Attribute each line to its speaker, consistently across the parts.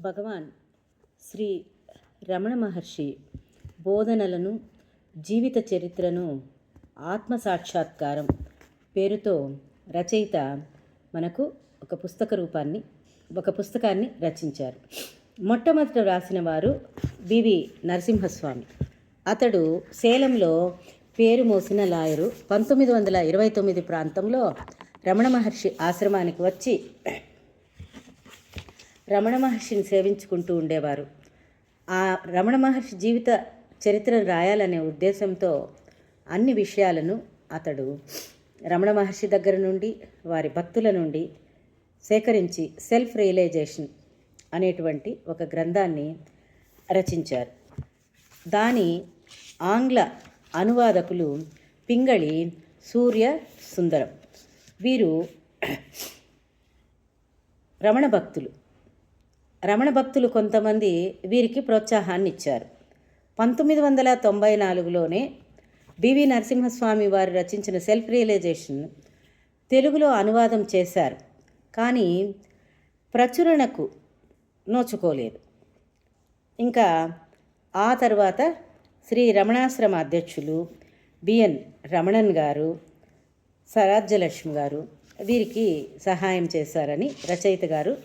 Speaker 1: భగవాన్ శ్రీ రమణ మహర్షి బోధనలను జీవిత చరిత్రను ఆత్మ సాక్షాత్కారం పేరుతో రచయిత మనకు ఒక పుస్తక రూపాన్ని ఒక పుస్తకాన్ని రచించారు. మొట్టమొదట వ్రాసిన వారు బివి నరసింహస్వామి. అతడు సేలంలో పేరు మోసిన లాయరు పంతొమ్మిది వందల ఇరవై తొమ్మిది ప్రాంతంలో రమణ మహర్షి ఆశ్రమానికి వచ్చి రమణ మహర్షిని సేవించుకుంటూ ఉండేవారు. ఆ రమణ మహర్షి జీవిత చరిత్రను రాయాలనే ఉద్దేశంతో అన్ని విషయాలను అతడు రమణ మహర్షి దగ్గర నుండి వారి భక్తుల నుండి సేకరించి సెల్ఫ్ రియలైజేషన్ అనేటువంటి ఒక గ్రంథాన్ని రచించారు. దాని ఆంగ్ల అనువాదకులు పింగళి సూర్య సుందరం. వీరు రమణ భక్తులు. రమణ భక్తులు కొంతమంది వీరికి ప్రోత్సాహాన్ని ఇచ్చారు పంతొమ్మిది వందల తొంభై నాలుగులోనే బివి నరసింహస్వామి వారు రచించిన సెల్ఫ్ రియలైజేషన్ తెలుగులో అనువాదం చేశారు. కానీ ప్రచురణకు నోచుకోలేదు. ఇంకా ఆ తర్వాత శ్రీ రమణాశ్రమ అధ్యక్షులు బిఎన్ రమణన్ గారు సరాజ్యలక్ష్మి గారు వీరికి సహాయం చేశారని రచయిత గారు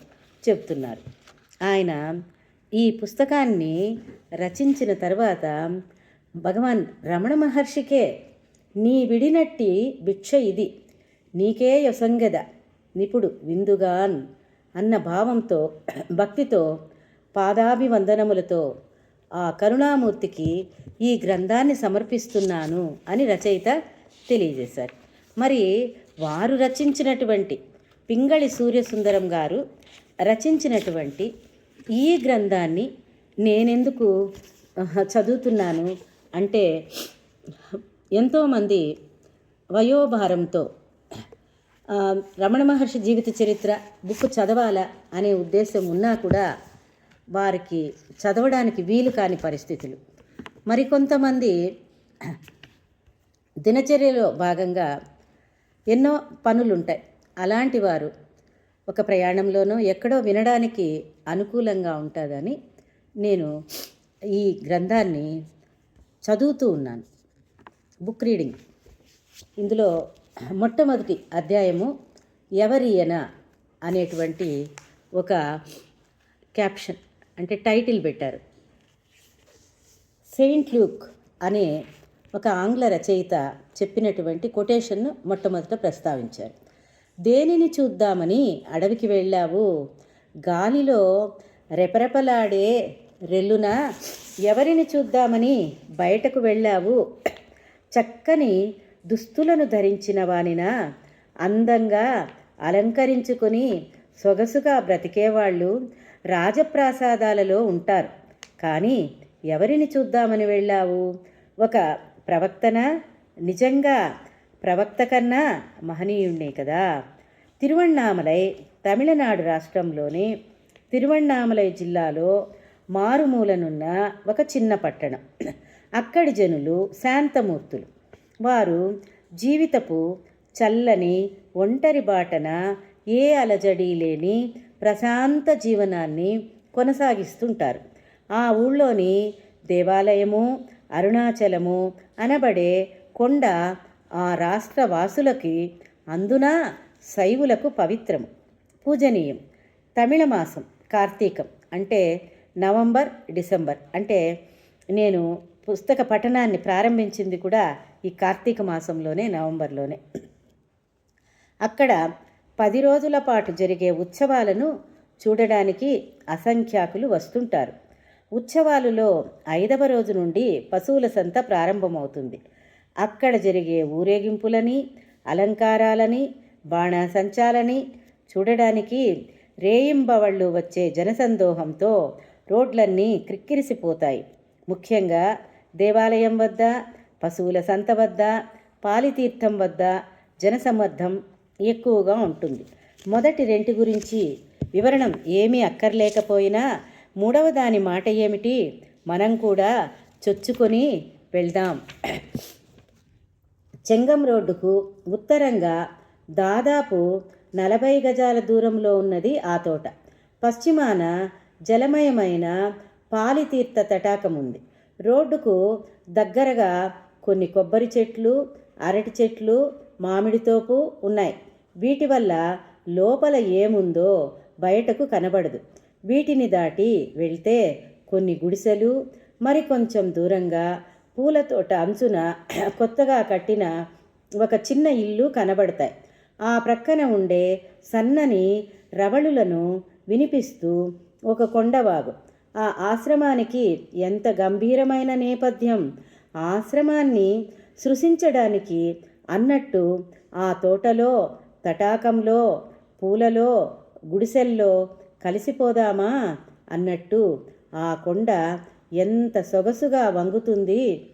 Speaker 1: చెప్తున్నారు ఆయన ఈ పుస్తకాన్ని రచించిన తర్వాత భగవాన్ రమణ మహర్షికే నీ విడినట్టి భిక్ష ఇది నీకే యొసంగద నిపుడు విందుగాన్ అన్న భావంతో భక్తితో పాదాభివందనములతో ఆ కరుణామూర్తికి ఈ గ్రంథాన్ని సమర్పిస్తున్నాను అని రచయిత తెలియజేశారు. మరి వారు రచించినటువంటి పింగళి సూర్యసుందరం గారు రచించినటువంటి ఈ గ్రంథాన్ని నేనెందుకు చదువుతున్నాను అంటే ఎంతోమంది వయోభారంతో రమణ మహర్షి జీవిత చరిత్ర బుక్ చదవాలా అనే ఉద్దేశం ఉన్నా కూడా వారికి చదవడానికి వీలు కాని పరిస్థితులు. మరికొంతమంది దినచర్యలో భాగంగా ఎన్నో పనులుంటాయి. అలాంటి వారు ఒక ప్రయాణంలోనో ఎక్కడో వినడానికి అనుకూలంగా ఉంటుందని నేను ఈ గ్రంథాన్ని చదువుతూ ఉన్నాను. Book reading. ఇందులో మొట్టమొదటి అధ్యాయము ఎవరియన అనేటువంటి ఒక క్యాప్షన్ అంటే టైటిల్ పెట్టారు. సెయింట్ ల్యూక్ అనే ఒక ఆంగ్ల రచయిత చెప్పినటువంటి కొటేషన్ను మొట్టమొదట ప్రస్తావించారు. దేనిని చూద్దామని అడవికి వెళ్ళావు? గాలిలో రెపరెపలాడే రెల్లున? ఎవరిని చూద్దామని బయటకు వెళ్ళావు? చక్కని దుస్తులను ధరించిన వానిన? అందంగా అలంకరించుకొని సొగసుగా బ్రతికేవాళ్ళు రాజప్రాసాదాలలో ఉంటారు. కానీ ఎవరిని చూద్దామని వెళ్ళావు? ఒక ప్రవక్తన? నిజంగా ప్రవక్త కన్నా మహనీయుణ్ణే కదా. తిరువణ్ణామలై తమిళనాడు రాష్ట్రంలోని తిరువణ్ణామలై జిల్లాలో మారుమూలనున్న ఒక చిన్న పట్టణం. అక్కడి జనులు శాంతమూర్తులు. వారు జీవితపు చల్లని ఒంటరి బాటన ఏ అలజడి లేని ప్రశాంత జీవనాన్ని కొనసాగిస్తుంటారు. ఆ ఊళ్ళోని దేవాలయము అరుణాచలము అనబడే కొండ ఆ రాష్ట్ర వాసులకి అందున శైవులకు పవిత్రము. పూజనీయం. తమిళ మాసం కార్తీకం అంటే నవంబర్ డిసెంబర్. అంటే నేను పుస్తక పఠనాన్ని ప్రారంభించింది కూడా ఈ కార్తీక మాసంలోనే నవంబర్లోనే. అక్కడ పది రోజుల పాటు జరిగే ఉత్సవాలను చూడడానికి అసంఖ్యాకులు వస్తుంటారు. ఉత్సవాలులో ఐదవ రోజు నుండి పశువుల సంత ప్రారంభమవుతుంది. అక్కడ జరిగే ఊరేగింపులని అలంకారాలని బాణాసంచాలని చూడడానికి రేయింబవళ్ళు వచ్చే జనసందోహంతో రోడ్లన్నీ క్రిక్కిరిసిపోతాయి. ముఖ్యంగా దేవాలయం వద్ద పశువుల సంత వద్ద పాలితీర్థం వద్ద జనసమ్మర్ధం ఎక్కువగా ఉంటుంది. మొదటి రెంటి గురించి వివరణం ఏమీ అక్కర్లేకపోయినా మూడవ దాని మాట ఏమిటి? మనం కూడా చొచ్చుకొని వెళ్దాం. చెంగం రోడ్డుకు ఉత్తరంగా దాదాపు నలభై గజాల దూరంలో ఉన్నది ఆ తోట. పశ్చిమాన జలమయమైన పాలితీర్థ తటాకం ఉంది రోడ్డుకు దగ్గరగా కొన్ని కొబ్బరి చెట్లు అరటి చెట్లు మామిడి తోపు ఉన్నాయి. వీటి వల్ల లోపల ఏముందో బయటకు కనబడదు. వీటిని దాటి వెళ్తే కొన్ని గుడిసెలు మరి కొంచెం దూరంగా పూల తోట అంచున కొత్తగా కట్టిన ఒక చిన్న ఇల్లు కనబడతాయి. ఆ ప్రక్కన ఉండే సన్నని రవళులను వినిపిస్తూ ఒక కొండవాగు. ఆ ఆశ్రమానికి ఎంత గంభీరమైన నేపథ్యం! ఆశ్రమాన్ని సృశించడానికి అన్నట్టు ఆ తోటలో తటాకంలో పూలలో గుడిసెల్లో కలిసిపోదామా అన్నట్టు ఆ కొండ ఎంత సొగసుగా వంగుతుంది.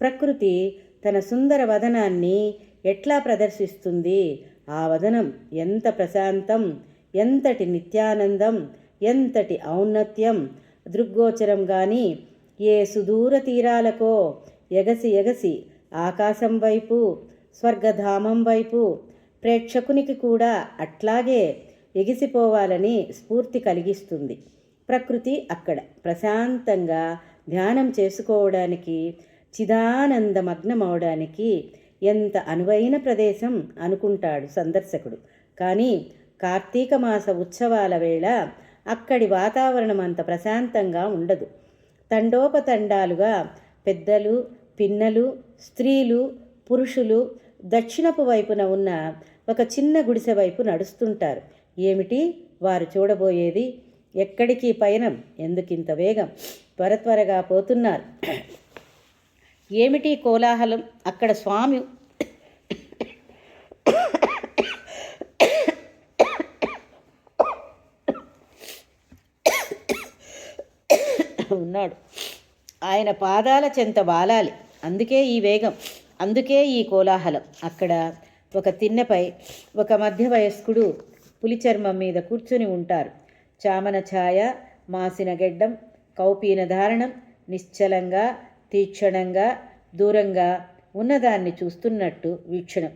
Speaker 1: ప్రకృతి తన సుందర వదనాన్ని ఎట్లా ప్రదర్శిస్తుంది? ఆ వదనం ఎంత ప్రశాంతం ఎంతటి నిత్యానందం ఎంతటి ఔన్నత్యం. దృగ్గోచరం గాని ఏ సుదూర తీరాలకో ఎగసి ఎగసి ఆకాశం వైపు స్వర్గధామం వైపు ప్రేక్షకునికి కూడా అట్లాగే ఎగిసిపోవాలని స్ఫూర్తి కలిగిస్తుంది. ప్రకృతి అక్కడ. ప్రశాంతంగా ధ్యానం చేసుకోవడానికి చిదానందమగ్నమవడానికి ఎంత అనువైన ప్రదేశం అనుకుంటాడు సందర్శకుడు. కానీ కార్తీక మాస ఉత్సవాల వేళ అక్కడి వాతావరణం అంత ప్రశాంతంగా ఉండదు. తండోపతండాలుగా పెద్దలు పిన్నలు స్త్రీలు పురుషులు దక్షిణపు వైపున ఉన్న ఒక చిన్న గుడిసె వైపు నడుస్తుంటారు. ఏమిటి? వారు చూడబోయేది ఎక్కడికి పయనం? ఎందుకింత వేగం? త్వర త్వరగా పోతున్నారు. ఏమిటి కోలాహలం? అక్కడ స్వామి ఉన్నాడు. ఆయన పాదాల చెంత బాలాలి. అందుకే ఈ వేగం. అందుకే ఈ కోలాహలం. అక్కడ ఒక తిన్నెపై ఒక మధ్య వయస్కుడు పులిచర్మం మీద కూర్చుని ఉంటారు. చామన ఛాయ మాసిన గెడ్డం కౌపీన ధారణం నిశ్చలంగా తీక్షణంగా దూరంగా ఉన్నదాన్ని చూస్తున్నట్టు వీక్షణం.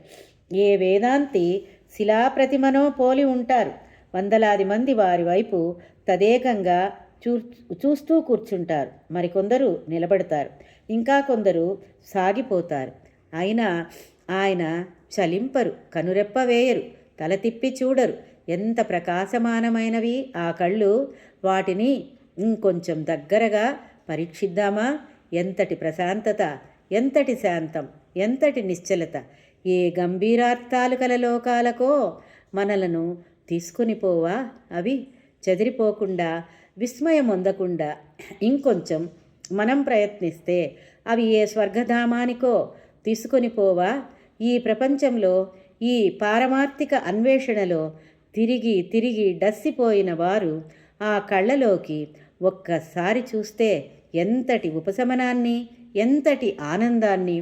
Speaker 1: ఏ వేదాంతి శిలాప్రతిమనో పోలి ఉంటారు. వందలాది మంది వారి వైపు తదేకంగా చూ చూస్తూ కూర్చుంటారు. మరికొందరు నిలబడతారు. ఇంకా కొందరు సాగిపోతారు. అయినా ఆయన చలింపరు కనురెప్ప వేయరు తల తిప్పి చూడరు. ఎంత ప్రకాశమానమైనవి ఆ కళ్ళు వాటిని ఇంకొంచెం దగ్గరగా పరీక్షిద్దామా? ఎంతటి ప్రశాంతత ఎంతటి శాంతం ఎంతటి నిశ్చలత? ఏ గంభీరార్థాలు కల లోకాలకో మనలను తీసుకొని పోవా? అవి చెదిరిపోకుండా విస్మయం అందకుండా ఇంకొంచెం మనం ప్రయత్నిస్తే అవి ఏ స్వర్గధామానికో తీసుకొని పోవా? ఈ ప్రపంచంలో ఈ పారమార్థిక అన్వేషణలో తిరిగి తిరిగి డస్సిపోయిన వారు ఆ కళ్ళలోకి ఒక్కసారి చూస్తే ఎంతటి ఉపశమనాన్ని ఎంతటి ఆనందాన్ని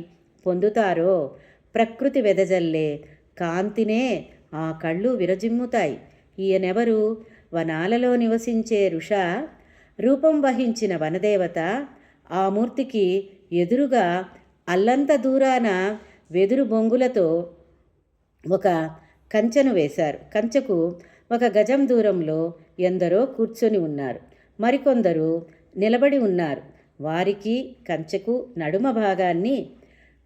Speaker 1: పొందుతారో ప్రకృతి వెదజల్లే కాంతినే ఆ కళ్ళు విరజిమ్ముతాయి. ఈయనెవరు? వనాలలో నివసించే ఋష రూపం వహించిన వనదేవత ఆ మూర్తికి ఎదురుగా అల్లంత దూరాన వెదురు బొంగులతో ఒక కంచెను వేశారు. కంచెకు ఒక గజం దూరంలో ఎందరో కూర్చొని ఉన్నారు. మరికొందరు నిలబడి ఉన్నారు. వారికి కంచెకు నడుమ భాగాన్ని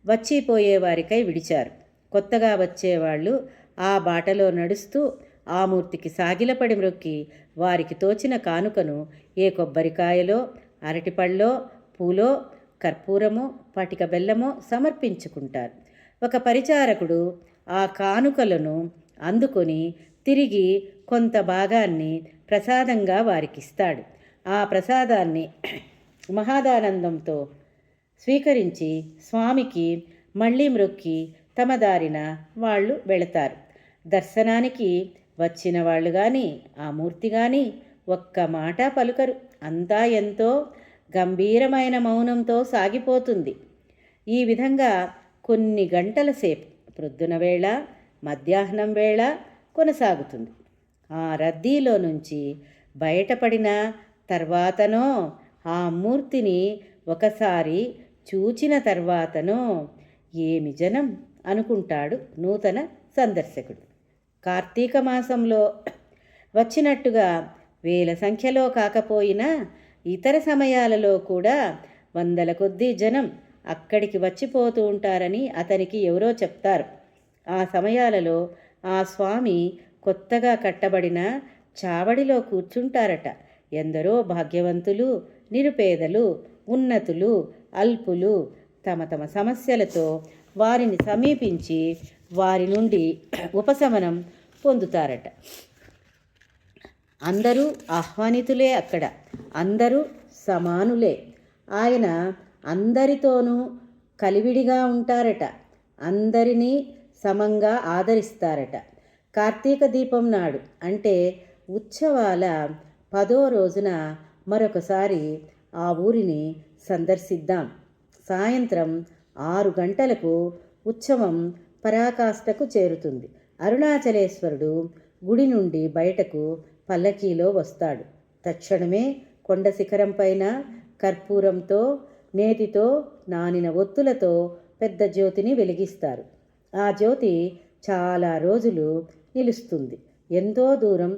Speaker 1: వచ్చిపోయేవారికై విడిచారు. కొత్తగా వచ్చేవాళ్ళు ఆ బాటలో నడుస్తూ ఆ మూర్తికి సాగిలపడి మ్రొక్కి వారికి తోచిన కానుకను ఏ కొబ్బరికాయలో అరటిపళ్ళో పూలో కర్పూరమో పటిక బెల్లమో సమర్పించుకుంటారు. ఒక పరిచారకుడు ఆ కానుకలను అందుకొని తిరిగి కొంత భాగాన్ని ప్రసాదంగా వారికిస్తాడు. ఆ ప్రసాదాన్ని మహాదానందంతో స్వీకరించి స్వామికి మళ్ళీ మ్రొక్కి తమ దారిన వాళ్ళు వెళతారు. దర్శనానికి వచ్చిన వాళ్ళు కానీ ఆ మూర్తి కానీ ఒక్క మాట పలుకరు. అంతా ఎంతో గంభీరమైన మౌనంతో సాగిపోతుంది. ఈ విధంగా కొన్ని గంటల సేపు ప్రొద్దున వేళ మధ్యాహ్నం వేళ కొనసాగుతుంది. ఆ రద్దీలో నుంచి బయటపడిన తర్వాతనో ఆ మూర్తిని ఒకసారి చూచిన తర్వాతనో ఏమి జనం అనుకుంటాడు నూతన సందర్శకుడు. కార్తీక మాసంలో వచ్చినట్టుగా వేల సంఖ్యలో కాకపోయినా ఇతర సమయాలలో కూడా వందల కొద్దీ జనం అక్కడికి వచ్చిపోతూ ఉంటారని అతనికి ఎవరో చెప్తారు. ఆ సమయాలలో ఆ స్వామి కొత్తగా కట్టబడిన చావడిలో కూర్చుంటారట. ఎందరో భాగ్యవంతులు నిరుపేదలు ఉన్నతులు అల్పులు తమ తమ సమస్యలతో వారిని సమీపించి వారి నుండి ఉపశమనం పొందుతారట. అందరూ ఆహ్వానితులే అక్కడ. అందరూ సమానులే. ఆయన అందరితోనూ కలివిడిగా ఉంటారట. అందరినీ సమంగా ఆదరిస్తారట. కార్తీక దీపం నాడు అంటే ఉత్సవాల పదో రోజున మరొకసారి ఆ ఊరిని సందర్శిద్దాం. సాయంత్రం ఆరు గంటలకు ఉత్సవం పరాకాష్ఠకు చేరుతుంది. అరుణాచలేశ్వరుడు గుడి నుండి బయటకు పల్లకీలో వస్తాడు. తక్షణమే కొండ శిఖరం పైన కర్పూరంతో నేతితో నానిన ఒత్తులతో పెద్ద జ్యోతిని వెలిగిస్తారు. ఆ జ్యోతి చాలా రోజులు నిలుస్తుంది. ఎంతో దూరం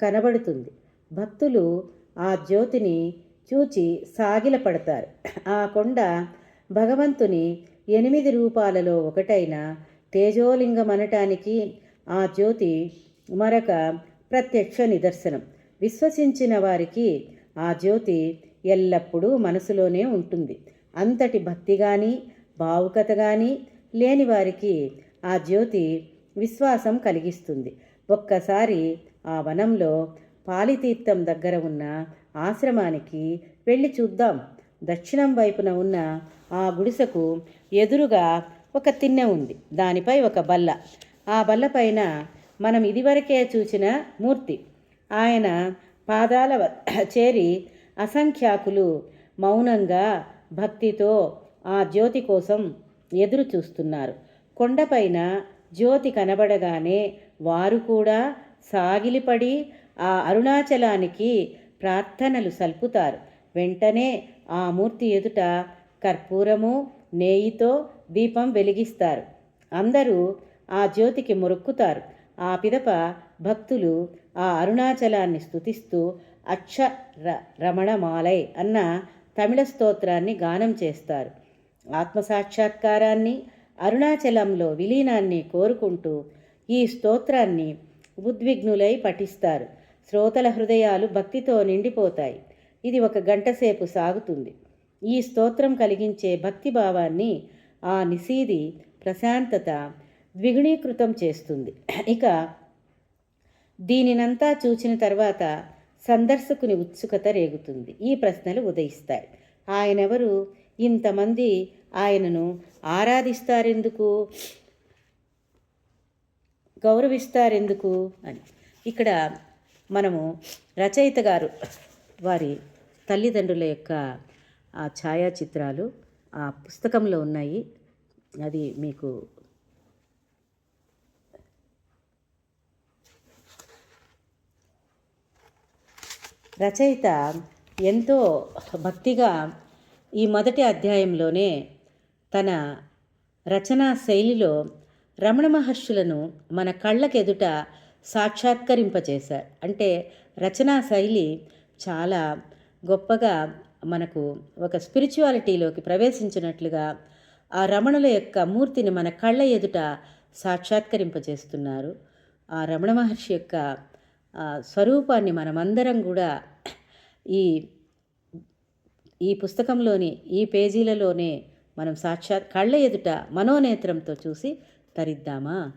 Speaker 1: కనబడుతుంది. భక్తులు ఆ జ్యోతిని చూచి సాగిలపడతారు. ఆ కొండ భగవంతుని ఎనిమిది రూపాలలో ఒకటైన తేజోలింగం అనటానికి ఆ జ్యోతి మరొక ప్రత్యక్ష నిదర్శనం. విశ్వసించిన వారికి ఆ జ్యోతి ఎల్లప్పుడూ మనసులోనే ఉంటుంది. అంతటి భక్తి కానీ భావుకత కానీ లేని వారికి ఆ జ్యోతి విశ్వాసం కలిగిస్తుంది. ఒక్కసారి ఆ వనంలో పాలితీర్థం దగ్గర ఉన్న ఆశ్రమానికి వెళ్ళి చూద్దాం. దక్షిణం వైపున ఉన్న ఆ గుడిసెకు ఎదురుగా ఒక తిన్నె ఉంది. దానిపై ఒక బల్ల. ఆ బల్ల పైన మనం ఇదివరకే చూసిన మూర్తి. ఆయన పాదాల చేరి అసంఖ్యాకులు మౌనంగా భక్తితో ఆ జ్యోతి కోసం ఎదురు చూస్తున్నారు కొండపైన జ్యోతి కనబడగానే వారు కూడా సాగిలిపడి ఆ అరుణాచలానికి ప్రార్థనలు సల్పుతారు. వెంటనే ఆ మూర్తి ఎదుట కర్పూరము నేయితో దీపం వెలిగిస్తారు. అందరూ ఆ జ్యోతికి మొరుక్కుతారు. ఆ పిదప భక్తులు ఆ అరుణాచలాన్ని స్తుతిస్తూ అక్షర రమణమాలై అన్న తమిళ స్తోత్రాన్ని గానం చేస్తారు. ఆత్మసాక్షాత్కారాన్ని అరుణాచలంలో విలీనాన్ని కోరుకుంటూ ఈ స్తోత్రాన్ని ఉద్విగ్నులై పఠిస్తారు. శ్రోతల హృదయాలు భక్తితో నిండిపోతాయి. ఇది ఒక గంట సేపు సాగుతుంది. ఈ స్తోత్రం కలిగించే భక్తిభావాన్ని ఆ నిసీది ప్రశాంతత ద్విగుణీకృతం చేస్తుంది. ఇక దీనినంతా చూచిన తర్వాత సందర్శకుని ఉత్సుకత రేగుతుంది. ఈ ప్రశ్నలు ఉదయిస్తాయి. ఆయనెవరు? ఇంతమంది ఆయనను ఆరాధిస్తారెందుకు? గౌరవిస్తారెందుకు? అని. ఇక్కడ మనము రచయిత గారు వారి తల్లిదండ్రుల యొక్క ఆ ఛాయాచిత్రాలు ఆ పుస్తకంలో ఉన్నాయి. అది మీకు రచయిత ఎంతో భక్తిగా ఈ మొదటి అధ్యాయంలోనే తన రచనా శైలిలో రమణ మహర్షులను మన కళ్ళకెదుట సాక్షాత్కరింపచేశారు అంటే రచనా శైలి చాలా గొప్పగా మనకు ఒక స్పిరిచువాలిటీలోకి ప్రవేశించినట్లుగా ఆ రమణుల యొక్క మూర్తిని మన కళ్ళ ఎదుట సాక్షాత్కరింపజేస్తున్నారు. ఆ రమణ మహర్షి యొక్క స్వరూపాన్ని మనమందరం కూడా ఈ ఈ పుస్తకంలోని ఈ పేజీలలోనే మనం సాక్షాత్ కళ్ళ ఎదుట మనోనేత్రంతో చూసి తరిద్దామా?